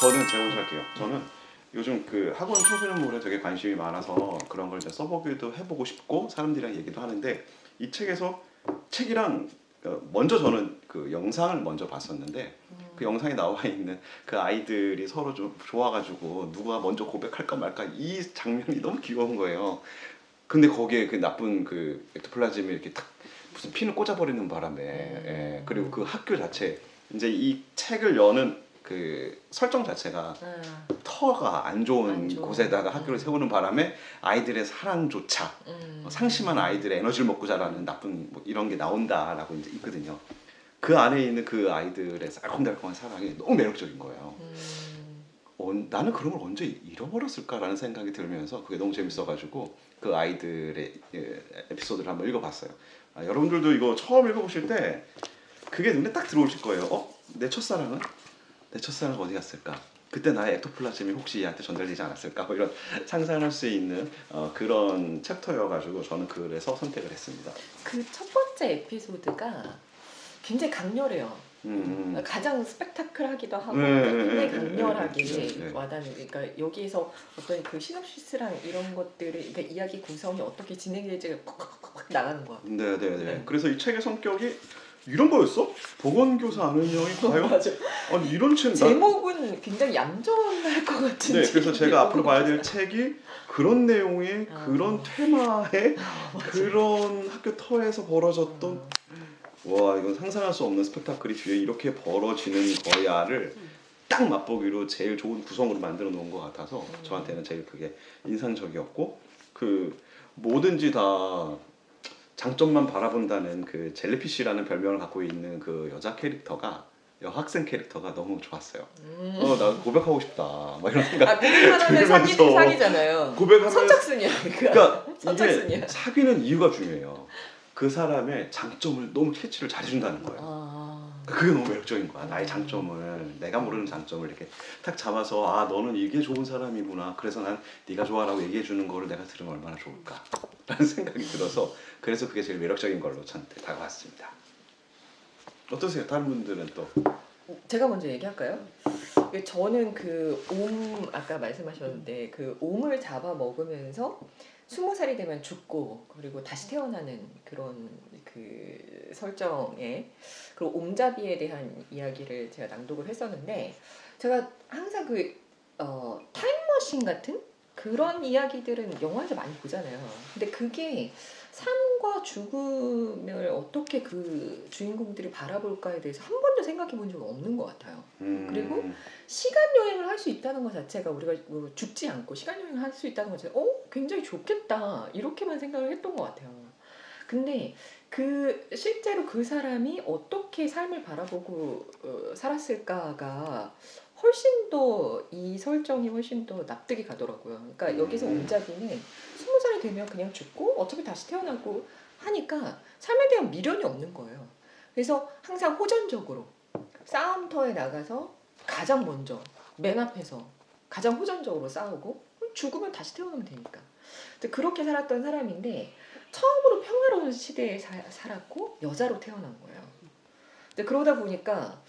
저는 제가 먼저 할게요. 저는 요즘 그 학원 청소년물에 되게 관심이 많아서 그런 걸 이제 써보기도 해보고 싶고 사람들이랑 얘기도 하는데 이 책에서 책이랑 어, 먼저 저는 그 영상을 먼저 봤었는데 그 영상에 나와 있는 그 아이들이 서로 좀 좋아가지고 누가 먼저 고백할까 말까 이 장면이 너무 귀여운 거예요. 근데 거기에 그 나쁜 그 엑토플라즘이 이렇게 탁 무슨 핀을 꽂아버리는 바람에 예, 그리고 그 학교 자체 이제 이 책을 여는 그 설정 자체가 아, 터가 안 좋은, 안 좋은. 곳에다가 학교를 음. 세우는 바람에 아이들의 사랑조차 음. 상심한 아이들의 에너지를 먹고 자라는 나쁜 뭐 이런 게 나온다라고 이제 있거든요. 그 안에 있는 그 아이들의 알콩달콩한 사랑이 너무 매력적인 거예요. 음. 어, 나는 그런 걸 언제 잃어버렸을까라는 생각이 들면서 그게 너무 재밌어가지고 그 아이들의 예, 에피소드를 한번 읽어봤어요. 아, 여러분들도 이거 처음 읽어보실 때 그게 눈에 딱 들어오실 거예요. 어? 내 첫사랑은? 내 첫사랑은 어디 갔을까? 그때 나의 엑토플라즘이 혹시 얘한테 전달되지 않았을까? 뭐 이런 상상할 수 있는 어, 그런 챕터여가지고 저는 그래서 선택을 했습니다. 그 첫 번째 에피소드가 굉장히 강렬해요. 음, 음. 가장 스펙타클하기도 하고 네, 굉장히 네, 네, 강렬하게 네, 네, 네. 와닿는 그러니까 여기에서 어떤 그 시놉시스랑 이런 것들을 그러니까 이야기 구성이 어떻게 진행될지가 콱콱콱콱 나가는 거야. 네, 네, 네. 네. 그래서 이 책의 성격이 이런 거였어? 보건교사 아는 형이 과연 맞아. 아니 이런 책 나- 제목은 굉장히 얌전할 것 같은. 네, 그래서 제가 앞으로 봐야 될. 책이 그런 내용의 아. 그런 테마의 그런 학교 터에서 벌어졌던 음. 와 이건 상상할 수 없는 스펙타클이 뒤에 이렇게 벌어지는 거야를 딱 맛보기로 제일 좋은 구성으로 만들어 놓은 것 같아서 음. 저한테는 제일 그게 인상적이었고 그 뭐든지 다 장점만 바라본다는 그 젤리피쉬라는 별명을 갖고 있는 그 여자 캐릭터가 여학생 캐릭터가 너무 좋았어요. 음. 어 나 고백하고 싶다 막 이런 생각. 아 고백만 하면 사기 사기잖아요. 고백하면 선착순이야. 그러니까 선착순이야. 이게 사귀는 이유가 중요해요. 그 사람의 장점을 너무 캐치를 잘해준다는 거예요. 아. 그게 너무 매력적인 거야. 나의 장점을 내가 모르는 장점을 이렇게 탁 잡아서 아 너는 이게 좋은 사람이구나. 그래서 난 네가 좋아라고 얘기해 주는 거를 내가 들으면 얼마나 좋을까라는 생각이 들어서 그래서 그게 제일 매력적인 걸로 저한테 다가왔습니다. 어떠세요? 다른 분들은 또 제가 먼저 얘기할까요? 저는 그 옴 아까 말씀하셨는데 그 옴을 잡아 먹으면서 스무 살이 되면 죽고 그리고 다시 태어나는 그런 그 설정에 그리고 옴잡이에 대한 이야기를 제가 낭독을 했었는데 제가 항상 그 어, 타임머신 같은 그런 이야기들은 영화에서 많이 보잖아요. 근데 그게 삶과 죽음을 어떻게 그 주인공들이 바라볼까에 대해서 한 번도 생각해 본 적이 없는 것 같아요. 음, 그리고 시간 여행을 할 수 있다는 것 자체가 우리가 뭐 죽지 않고 시간 여행을 할 수 있다는 것 자체가 어 굉장히 좋겠다 이렇게만 생각을 했던 것 같아요. 근데 그 실제로 그 사람이 어떻게 삶을 바라보고 어, 살았을까가 훨씬 더 이 설정이 훨씬 더 납득이 가더라고요. 그러니까 여기서 음. 옴잡이는 스무 살 이 되면 그냥 죽고 어차피 다시 태어나고 하니까 삶에 대한 미련이 없는 거예요. 그래서 항상 호전적으로 싸움터에 나가서 가장 먼저 맨 앞에서 가장 호전적으로 싸우고 죽으면 다시 태어나면 되니까. 그렇게 살았던 사람인데 처음으로 평화로운 시대에 사, 살았고 여자로 태어난 거예요. 근데 그러다 보니까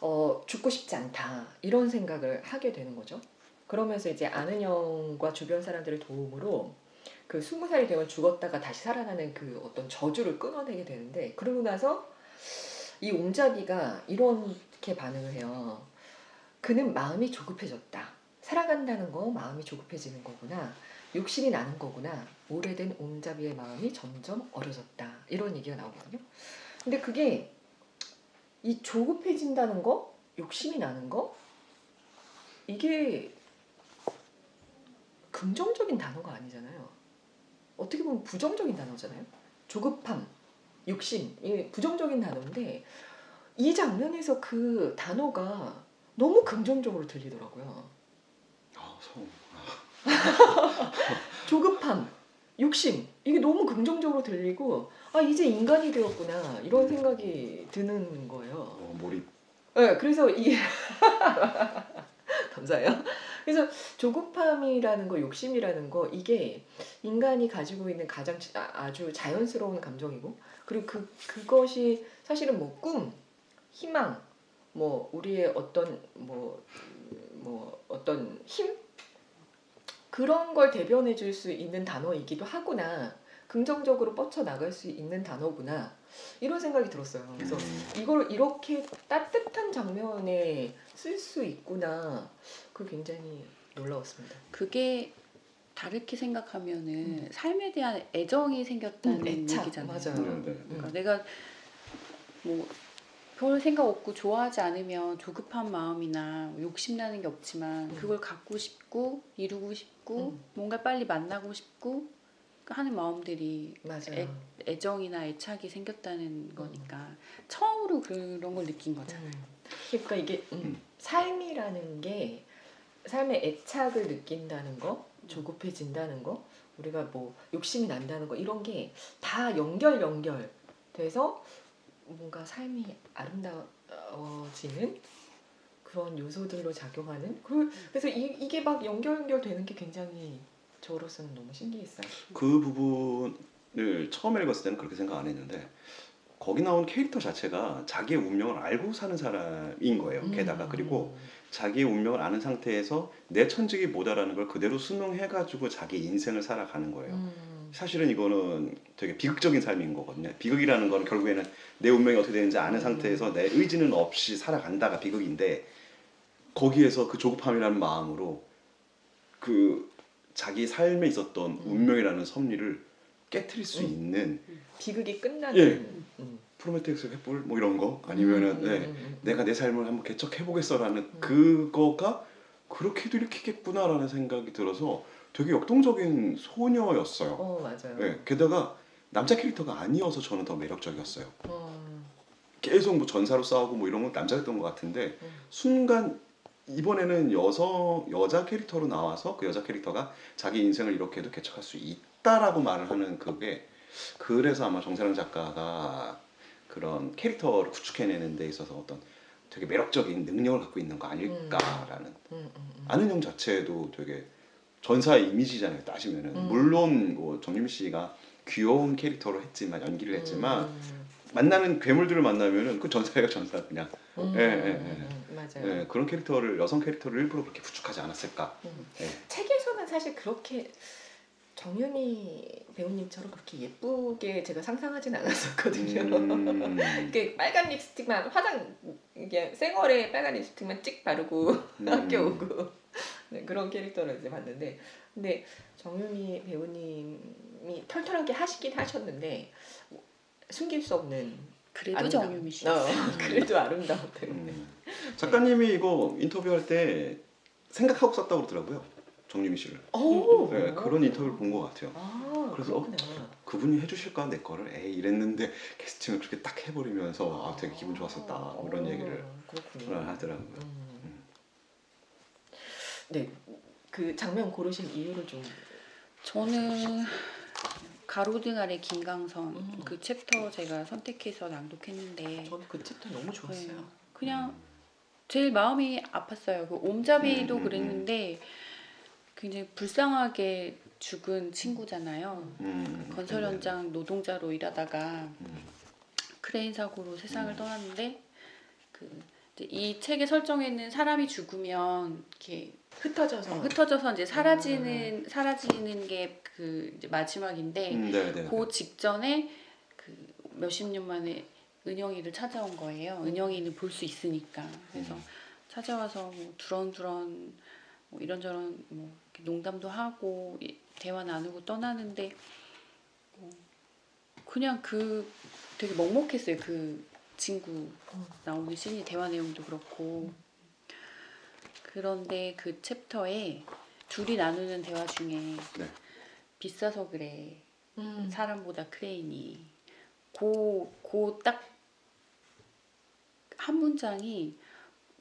어, 죽고 싶지 않다 이런 생각을 하게 되는 거죠. 그러면서 이제 아는 형과 주변 사람들의 도움으로 그 스무 살이 되면 죽었다가 다시 살아나는 그 어떤 저주를 끊어내게 되는데 그러고 나서 이 옹잡이가 이렇게 반응을 해요. 그는 마음이 조급해졌다. 살아간다는 거 마음이 조급해지는 거구나. 욕심이 나는 거구나. 오래된 옹잡이의 마음이 점점 어려졌다. 이런 얘기가 나오거든요. 근데 그게 이 조급해진다는 거, 욕심이 나는 거, 이게 긍정적인 단어가 아니잖아요. 어떻게 보면 부정적인 단어잖아요. 조급함, 욕심, 이 부정적인 단어인데 이 장면에서 그 단어가 너무 긍정적으로 들리더라고요. 아, 성. 조급함, 욕심 이게 너무 긍정적으로 들리고 아 이제 인간이 되었구나 이런 생각이 드는 거예요. 어, 몰입. 네, 그래서 이 감사해요. 그래서 조급함이라는 거, 욕심이라는 거 이게 인간이 가지고 있는 가장 자- 아주 자연스러운 감정이고 그리고 그 그것이 사실은 뭐 꿈, 희망, 뭐 우리의 어떤 뭐, 뭐 어떤 힘 그런 걸 대변해 줄 수 있는 단어이기도 하구나. 긍정적으로 뻗쳐 나갈 수 있는 단어구나. 이런 생각이 들었어요. 그래서 음. 이걸 이렇게 따뜻한 장면에 쓸 수 있구나. 그 굉장히 놀라웠습니다. 그게 다르게 생각하면은 삶에 대한 애정이 생겼다는 음, 애착, 얘기잖아요. 맞아요. 네, 네. 그러니까 내가 뭐 별 생각 없고 좋아하지 않으면 조급한 마음이나 욕심 나는 게 없지만 음. 그걸 갖고 싶고 이루고 싶고 음. 뭔가 빨리 만나고 싶고 하는 마음들이 맞아요. 애- 애정이나 애착이 생겼다는 거니까 처음으로 그런 걸 느낀 거잖아요. 음. 그러니까 이게 음, 음. 삶이라는 게 삶의 애착을 느낀다는 거, 조급해진다는 거, 우리가 뭐 욕심이 난다는 거 이런 게 다 연결 연결 돼서 뭔가 삶이 아름다워지는 그런 요소들로 작용하는 그- 그래서 이, 이게 막 연결 연결 되는 게 굉장히 저로서는 너무 신기했어요. 그 부분을 처음 읽었을 때는 그렇게 생각 안 했는데 거기 나온 캐릭터 자체가 자기의 운명을 알고 사는 사람인 거예요. 게다가 음. 그리고 자기의 운명을 아는 상태에서 내 천직이 뭐다라는 걸 그대로 수능해가지고 자기 인생을 살아가는 거예요. 음. 사실은 이거는 되게 비극적인 삶인 거거든요. 비극이라는 거는 결국에는 내 운명이 어떻게 되는지 아는 음. 상태에서 내 의지는 없이 살아간다가 비극인데 거기에서 그 조급함이라는 마음으로 그 자기 삶에 있었던 음. 운명이라는 섭리를 깨뜨릴 수 음. 있는 비극이 끝나는 예. 음. 프로메테우스 횃불 뭐 이런 거 아니면은 음, 네, 음, 음. 내가 내 삶을 한번 개척해 보겠어라는 음. 그거가 그렇게도 일으키겠구나라는 생각이 들어서 되게 역동적인 소녀였어요. 어 맞아요. 네, 게다가 남자 캐릭터가 아니어서 저는 더 매력적이었어요. 어, 계속 뭐 전사로 싸우고 뭐 이런 건 남자였던 것 같은데 음. 순간 이번에는 여성 여자 캐릭터로 나와서 그 여자 캐릭터가 자기 인생을 이렇게도 개척할 수 있다라고 말을 하는 그게 그래서 아마 정사랑 작가가 그런 캐릭터를 구축해내는 데 있어서 어떤 되게 매력적인 능력을 갖고 있는 거 아닐까라는 음, 음, 음. 아는 형 자체도 되게 전사의 이미지잖아요 따지면은 음. 물론 뭐 정유미 씨가 귀여운 캐릭터로 했지만 연기를 했지만 음, 만나는 괴물들을 만나면은 그 전사가 전사 그냥 음, 예, 예, 음, 음, 맞아요. 예, 그런 캐릭터를 여성 캐릭터를 일부러 그렇게 구축하지 않았을까 음. 예. 책에서는 사실 그렇게 정윤희 배우님처럼 그렇게 예쁘게 제가 상상하진 않았었거든요. 음, 이렇게 빨간 립스틱만 화장 이게 생얼에 빨간 립스틱만 찍 바르고 음. 학교 오고 네, 그런 캐릭터를 이제 봤는데 근데 정유미 배우님이 털털하게 하시긴 하셨는데 숨길 수 없는 그래도 아름다움. 정유미 씨. 어, 그래도 아름다운 배우네. 음. 작가님이 이거 인터뷰할 때 생각하고 썼다고 그러더라고요 정유미 씨를 오, 네, 그런 인터뷰를 본 것 같아요 아, 그래서 그렇구나. 그분이 해주실까 내 거를 에이 이랬는데 캐스팅을 그렇게 딱 해버리면서 아, 되게 기분 좋았었다 뭐 이런 어, 얘기를 그렇군요. 하더라고요 음. 네, 그 장면 고르신 이유를 좀 저는 가로등 아래 김강선 음. 그 챕터 제가 선택해서 낭독했는데 저는 그 챕터 너무 좋았어요. 네. 그냥 제일 마음이 아팠어요. 그 옴잡이도 음, 음, 음. 그랬는데 굉장히 불쌍하게 죽은 친구잖아요. 음, 건설 네, 현장 노동자로 일하다가 음, 크레인 사고로 세상을 음. 떠났는데 그 이 책의 설정에는 사람이 죽으면 이렇게 흩어져서 흩어져서 이제 사라지는 사라지는 게 그 마지막인데 음, 네, 네, 그 직전에 그 몇십 년 만에 은영이를 찾아온 거예요. 은영이는 볼 수 있으니까. 그래서 음. 찾아와서 뭐 두런두런 뭐 이런저런 뭐 농담도 하고 이- 대화 나누고 떠나는데 어, 그냥 그 되게 먹먹했어요. 그 친구 음. 나오는 씬이 대화 내용도 그렇고 그런데 그 챕터에 둘이 나누는 대화 중에 네. 비싸서 그래 음. 사람보다 크레인이 고고딱 한 문장이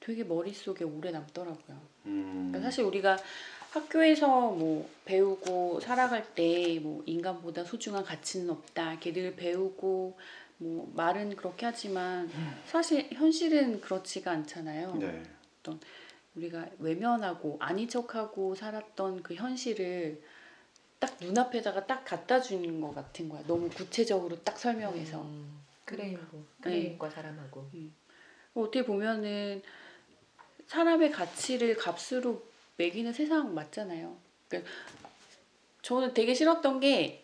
되게 머릿속에 오래 남더라고요. 음, 그러니까 사실 우리가 학교에서 뭐 배우고 살아갈 때 뭐 인간보다 소중한 가치는 없다. 이렇게 늘 배우고 뭐 말은 그렇게 하지만 사실 현실은 그렇지가 않잖아요. 네. 우리가 외면하고 아닌 척하고 살았던 그 현실을 딱 눈앞에다가 딱 갖다 주는 것 같은 거야. 너무 구체적으로 딱 설명해서. 음. 크레인고 네. 크레인과 사람하고 어떻게 보면은 사람의 가치를 값으로 매기는 세상 맞잖아요. 그러니까 저는 되게 싫었던 게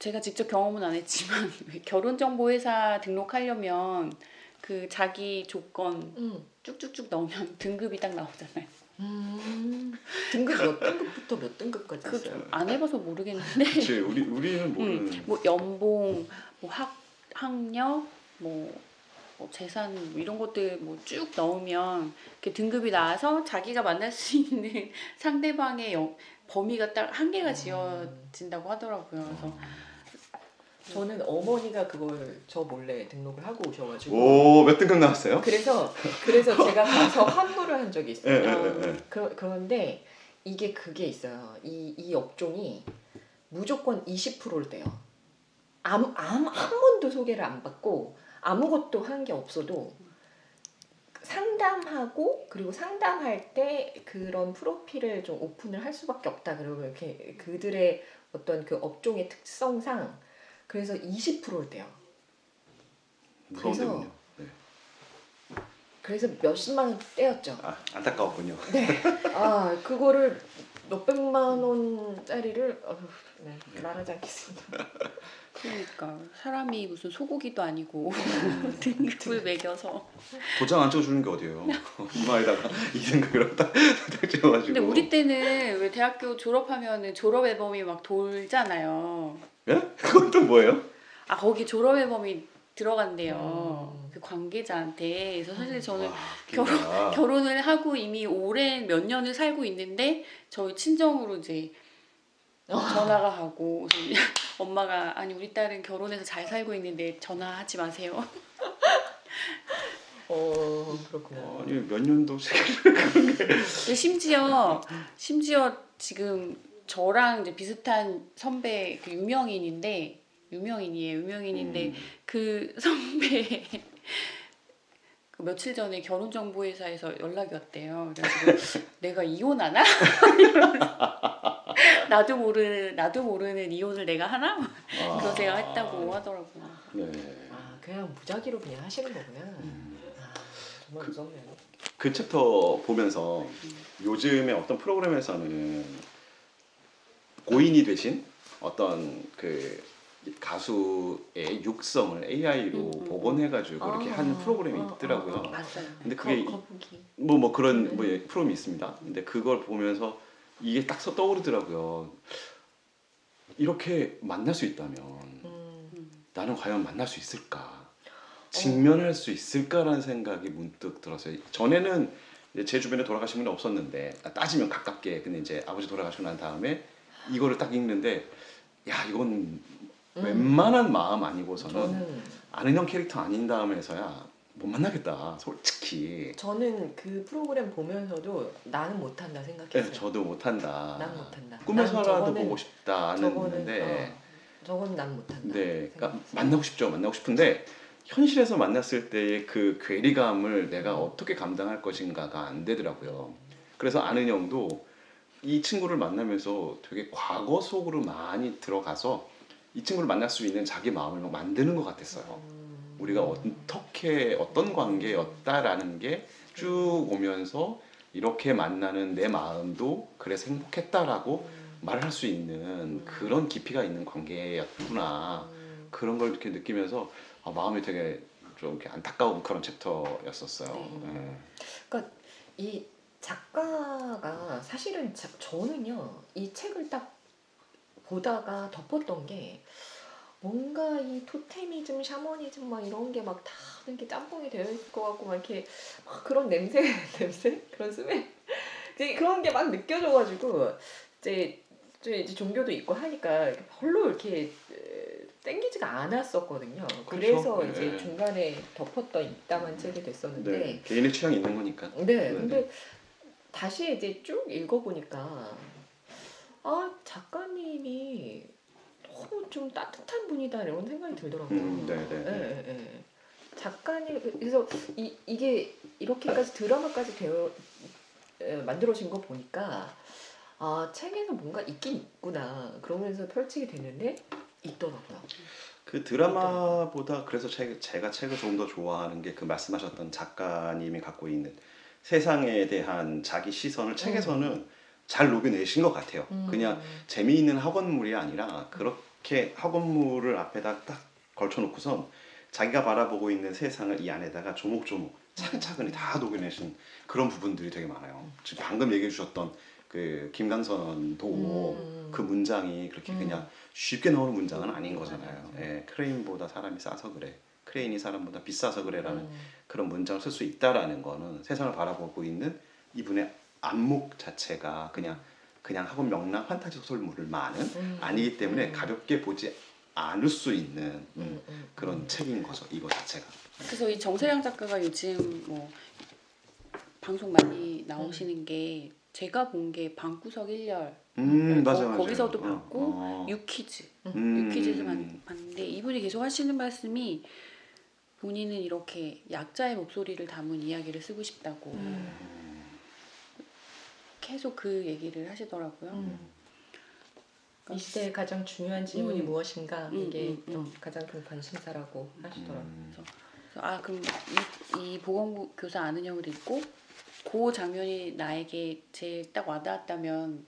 제가 직접 경험은 안 했지만 결혼정보회사 등록하려면 그 자기 조건 음. 쭉쭉쭉 넣으면 등급이 딱 나오잖아요. 음. 등급 몇 등급부터 몇 등급까지 그 있어요? 안 해봐서 모르겠는데 그치 우리 우리는 모르는 뭐 연봉, 뭐 학, 학력, 뭐, 뭐 재산 뭐 이런 것들 뭐 쭉 넣으면 이렇게 등급이 나와서 자기가 만날 수 있는 상대방의 영- 범위가 딱 한계가 지어진다고 하더라고요. 그래서 저는 어머니가 그걸 저 몰래 등록을 하고 오셔가지고 오몇 등급 나왔어요? 그래서 그래서 제가 가서 환불을 한 적이 있어요. 예, 예, 예, 예. 그, 그런데 이게 그게 있어요. 이, 이 업종이 무조건 20%를 떼요. 아무, 아무, 한 번도 소개를 안 받고 아무것도 한 게 없어도 상담하고 그리고 상담할 때 그런 프로필을 좀 오픈을 할 수밖에 없다. 그러면 이렇게 그들의 어떤 그 업종의 특성상 그래서 20%를 떼요. 무서운데군요. 네. 그래서 몇십만 원 떼었죠. 아 안타까웠군요. 아 그거를 몇백만 원짜리를 어휴, 네, 말하지 않겠습니다. 그러니까 사람이 무슨 소고기도 아니고 등급을 매겨서 도장 안 찍어주는 게 어디예요? 이마에다가 이 등급이라고 딱 찍어가지고. 근데 우리 때는 왜 대학교 졸업하면은 졸업 앨범이 막 돌잖아요. 예? 그건 또 뭐예요? 아 거기 졸업 앨범이 들어간대요. 음. 그 관계자한테. 그래서 사실 저는 와, 결혼-. 결혼을 하고 이미 오랜 몇 년을 살고 있는데 저희 친정으로 이제 전화가 그래서 엄마가 아니 우리 딸은 결혼해서 잘 살고 있는데 전화하지 마세요. 어 그렇구나. 아니 몇 년도씩 근데 심지어 심지어 지금 저랑 이제 비슷한 선배 그 유명인인데 유명인이에요 유명인인데 음. 그 선배 그 며칠 전에 결혼 정보 회사에서 연락이 왔대요. 그래가지고 내가 이혼하나? 나도 모르는 나도 모르는 이혼을 내가 하나? 아. 그런 생각 했다고 하더라고요. 네. 아 그냥 무작위로 그냥 하시는 거구나. 음. 아, 정말 무섭네요. 그 챕터 보면서 요즘에 어떤 프로그램에서는 고인이 되신 어떤 그 가수의 육성을 AI로 음, 음. 복원해가지고 이렇게 아, 하는 프로그램이 아, 있더라고요. 아, 아. 봤어요. 근데 그게 거, 거북이. 뭐뭐 그런 음. 뭐 예, 프로그램이 있습니다. 근데 그걸 보면서 이게 딱 서- 떠오르더라고요. 이렇게 만날 수 있다면 음. 나는 과연 만날 수 있을까? 직면할 수 있을까라는 생각이 문득 들었어요. 전에는 제 주변에 돌아가신 분이 없었는데 아, 따지면 가깝게 근데 이제 아버지 돌아가시고 난 다음에 이거를 딱 읽는데 야 이건 음. 웬만한 마음 아니고서는 저는 아는 형 캐릭터 아닌 다음에서야 못 만나겠다 솔직히 저는 그 프로그램 보면서도 나는 못한다 네, 생각했어요. 저도 못한다 난 못한다. 꿈에서라도 저거는- 보고 싶다는 저거는 건데 어, 저건 난 못한다. 네, 그러니까 생각했어요. 만나고 싶죠. 만나고 싶은데 현실에서 만났을 때의 그 괴리감을 내가 음. 어떻게 감당할 것인가가 안 되더라고요. 그래서 아는 형도 이 친구를 만나면서 되게 과거 속으로 많이 들어가서 이 친구를 만날 수 있는 자기 마음을 막 만드는 것 같았어요. 음. 우리가 어떻게 어떤 관계였다라는 게 쭉 오면서 이렇게 만나는 내 마음도 그래서 행복했다라고 음. 말을 할수 있는 그런 깊이가 있는 관계였구나. 음. 그런 걸 이렇게 느끼면서 아, 마음이 되게 좀 이렇게 안타까운 그런 챕터였었어요. 네. 예. 이 작가가 사실은 자- 저는요 이 책을 딱 보다가 덮었던 게 뭔가 이 토테미즘, 샤머니즘 막 이런 게 막 다 이렇게 짬뽕이 되어 있을 것 같고 막 이렇게 막 그런 냄새 냄새 그런 스멜 이제 그런 게 막 느껴져가지고 이제 좀 이제 종교도 있고 하니까 별로 이렇게 에, 땡기지가 않았었거든요. 그래서 그렇죠. 이제 네. 중간에 덮었던 입담한 책이 됐었는데 네. 개인의 취향이 있는 거니까. 네, 네, 근데 다시 이제 쭉 읽어보니까 아 작가님이 너무 좀 따뜻한 분이다 이런 생각이 들더라고요. 음, 네, 네, 네. 예, 예. 작가님 그래서 이 이게 이렇게까지 드라마까지 되어 에, 만들어진 거 보니까 아 책에는 뭔가 있긴 있구나 그러면서 펼치게 됐는데 있더라고요. 그 드라마보다 그래서 책, 제가 책을 조금 더 좋아하는 게 그 말씀하셨던 작가님이 갖고 있는 세상에 대한 자기 시선을 책에서는 잘 녹여내신 것 같아요. 음. 그냥 재미있는 학원물이 아니라 그렇게 학원물을 앞에다 딱 걸쳐놓고선 자기가 바라보고 있는 세상을 이 안에다가 조목조목 차근차근히 다 녹여내신 그런 부분들이 되게 많아요. 지금 방금 얘기해 주셨던 그 김강선도 음. 그 문장이 그렇게 음. 그냥 쉽게 나오는 문장은 아닌 거잖아요. 예, 크레인보다 사람이 싸서 그래. 크레인이 사람보다 비싸서 그래라는 음. 그런 문장을 쓸 수 있다라는 거는 세상을 바라보고 있는 이분의 안목 자체가 그냥 그냥 학원 명랑 판타지 소설물만은 음. 아니기 때문에 음. 가볍게 보지 않을 수 있는 음, 음, 음, 그런 음. 책인 거죠. 이거 자체가. 그래서 이 정세량 작가가 요즘 뭐 방송 많이 나오시는 게 제가 본 게 방구석 1열 음 거- 맞아 맞아. 거기서도 어, 봤고, 어. 유퀴즈 음. 유퀴즈에서 봤- 봤는데 이분이 계속 하시는 말씀이 본인은 이렇게 약자의 목소리를 담은 이야기를 쓰고 싶다고 음. 계속 그 얘기를 하시더라고요. 음. 이 시대의 가장 중요한 질문이 음. 무엇인가 음, 이게 음, 음. 좀 가장 큰 관심사라고 하시더라고요. 음. 그래서 아 그럼 이, 이 보건교사 아는 형을 읽고 그 장면이 나에게 제일 딱 와닿았다면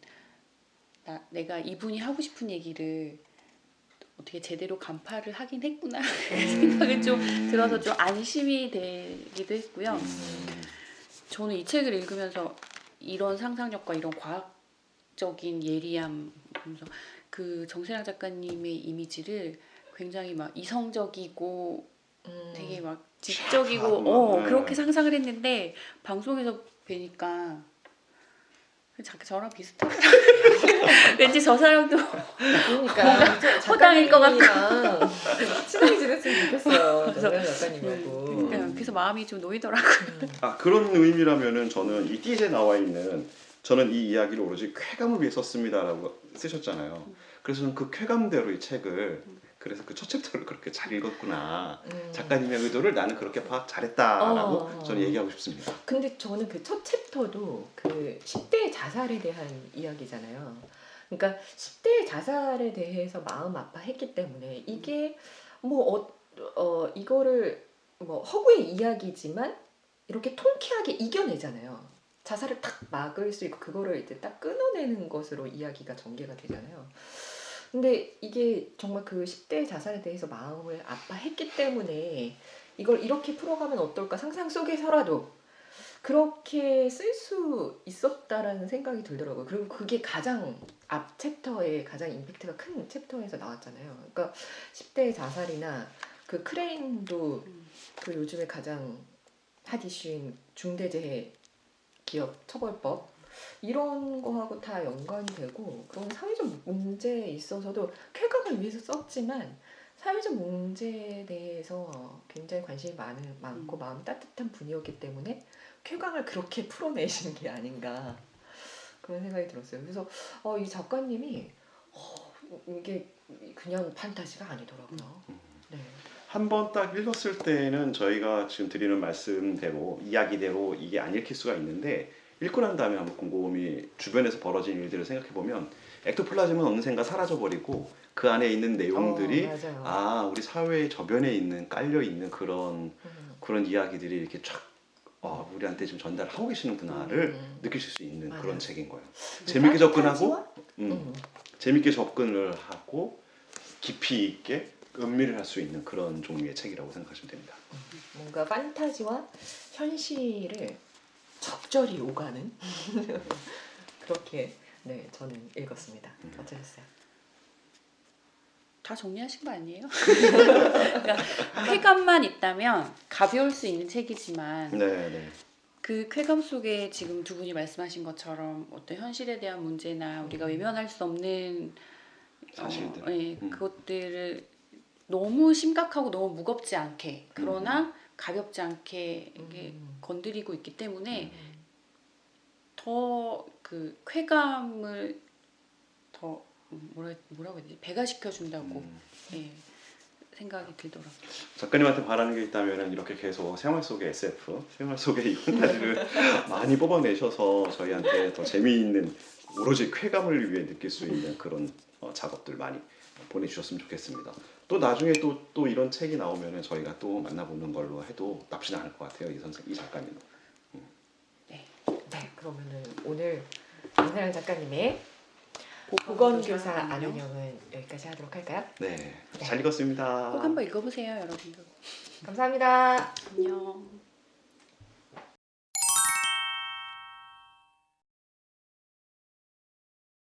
나, 내가 이분이 하고 싶은 얘기를 어떻게 제대로 간파를 하긴 했구나 생각이 좀 들어서 좀 안심이 되기도 했고요. 음. 저는 이 책을 읽으면서 이런 상상력과 이런 과학적인 예리함 그러면서 그 정세랑 작가님의 이미지를 굉장히 막 이성적이고 음. 되게 막 지적이고 샤프하고 어 막, 네. 그렇게 상상을 했는데 방송에서 뵈니까 자, 저랑 비슷하더라고요. 왠지 저 사람도 그러니까 허당일 것 작가님이랑 친하게 지냈으면 좋겠어요. 그래서- 정현 작가님하고. 음. 그냥 그래서 마음이 좀 놓이더라고요. 음. 아 그런 의미라면은 저는 이 띠제 나와 있는 저는 이 이야기를 오로지 쾌감을 위해 썼습니다라고 쓰셨잖아요. 그래서 저는 그 쾌감대로 이 책을 그래서 그 첫 챕터를 그렇게 잘 읽었구나. 음. 작가님의 의도를 나는 그렇게 파악 잘했다라고 어. 저는 얘기하고 싶습니다. 근데 저는 그 첫 챕터도 그 10대 자살에 대한 이야기잖아요. 그러니까 10대 자살에 대해서 마음 아파했기 때문에 이게 뭐 어, 어 이거를 뭐 허구의 이야기지만 이렇게 통쾌하게 이겨내잖아요. 자살을 딱 막을 수 있고 그거를 이제 딱 끊어내는 것으로 이야기가 전개가 되잖아요. 근데 이게 정말 그 10대 자살에 대해서 마음을 아파했기 때문에 이걸 이렇게 풀어가면 어떨까 상상 속에서라도 그렇게 쓸 수 있었다라는 생각이 들더라고요. 그리고 그게 가장 앞 챕터에 가장 임팩트가 큰 챕터에서 나왔잖아요. 그러니까 10대 자살이나 그 크레인도 음. 그 요즘에 가장 핫 이슈인 중대재해 기업 처벌법 이런 거하고 다 연관이 되고 그런 사회적 문제에 있어서도 쾌감을 위해서 썼지만 사회적 문제에 대해서 굉장히 관심이 많은, 많고 음. 마음 따뜻한 분이었기 때문에 쾌감을 그렇게 풀어내신 게 아닌가 그런 생각이 들었어요. 그래서 어, 이 작가님이 어, 이게 그냥 판타지가 아니더라고요. 음. 네. 한번 딱 읽었을 때는 저희가 지금 드리는 말씀대로 이야기대로 이게 안 읽힐 수가 있는데 읽고 난 다음에 한번 곰곰이 주변에서 벌어진 일들을 생각해 보면 엑토플라즘은 어느샌가 사라져 버리고 그 안에 있는 내용들이 어. 아 우리 사회의 저변에 있는 깔려 있는 그런 음. 그런 이야기들이 이렇게 쫙 어, 우리한테 지금 전달하고 계시는구나를 음. 느끼실 수 있는 맞아요. 그런 책인 거예요. 그 재밌게 접근하고? 음, 음. 재밌게 접근을 하고 깊이 있게 음미를 할 수 있는 그런 종류의 책이라고 생각하시면 됩니다. 뭔가 판타지와 현실을 적절히 오가는 그렇게 네 저는 읽었습니다. 음. 어떠셨어요? 다 정리하신 거 아니에요? 그러니까 쾌감만 있다면 가벼울 수 있는 책이지만 네, 네. 그 쾌감 속에 지금 두 분이 말씀하신 것처럼 어떤 현실에 대한 문제나 우리가 외면할 수 없는 사실들. 어, 예, 음. 그것들을 너무 심각하고 너무 무겁지 않게 그러나 가볍지 않게 음. 건드리고 있기 때문에 음. 더그 쾌감을 더 음, 뭐라 뭐라고 해야 되지 배가 시켜 준다고 음. 예, 생각이 들더라고요. 작가님한테 바라는 게 있다면 이렇게 계속 생활 속의 SF, 생활 속의 이 판타지를 많이 뽑아내셔서 저희한테 더 재미있는 오로지 쾌감을 위해 느낄 수 있는 그런 어, 작업들 많이 보내주셨으면 좋겠습니다. 또 나중에 또, 또 이런 책이 나오면 저희가 또 만나보는 걸로 해도 나쁘지 않을 것 같아요. 이 선생, 이 작가님. 그러면은 오늘 강사랑 작가님의 보건교사 안은영은 여기까지 하도록 할까요? 네, 잘 읽었습니다. 꼭 한번 읽어보세요, 여러분들. 감사합니다. 안녕.